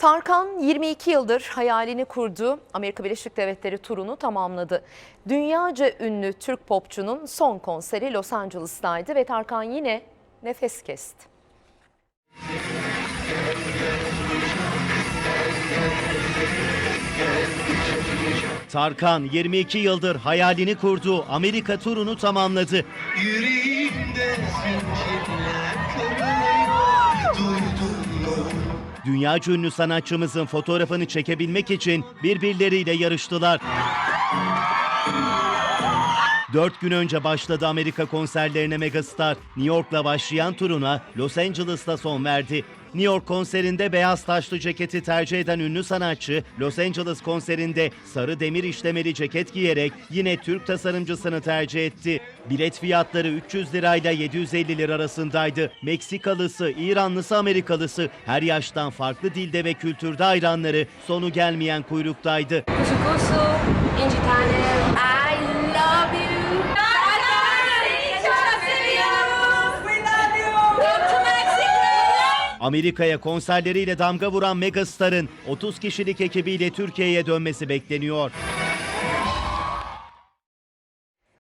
Tarkan 22 yıldır hayalini kurduğu Amerika Birleşik Devletleri turunu tamamladı. Dünyaca ünlü Türk popçunun son konseri Los Angeles'taydı ve Tarkan yine nefes kesti. Tarkan 22 yıldır hayalini kurduğu Amerika turunu tamamladı. Yüreğimde zincirler? Dünya ünlü sanatçımızın fotoğrafını çekebilmek için birbirleriyle yarıştılar. Dört gün önce başladı Amerika konserlerine megastar. New York'la başlayan turuna Los Angeles'ta son verdi. New York konserinde beyaz taşlı ceketi tercih eden ünlü sanatçı, Los Angeles konserinde sarı demir işlemeli ceket giyerek yine Türk tasarımcısını tercih etti. Bilet fiyatları 300 lirayla 750 lira arasındaydı. Meksikalısı, İranlısı, Amerikalısı her yaştan farklı dilde ve kültürde hayranları sonu gelmeyen kuyruktaydı. Amerika'ya konserleriyle damga vuran Megastar'ın 30 kişilik ekibiyle Türkiye'ye dönmesi bekleniyor.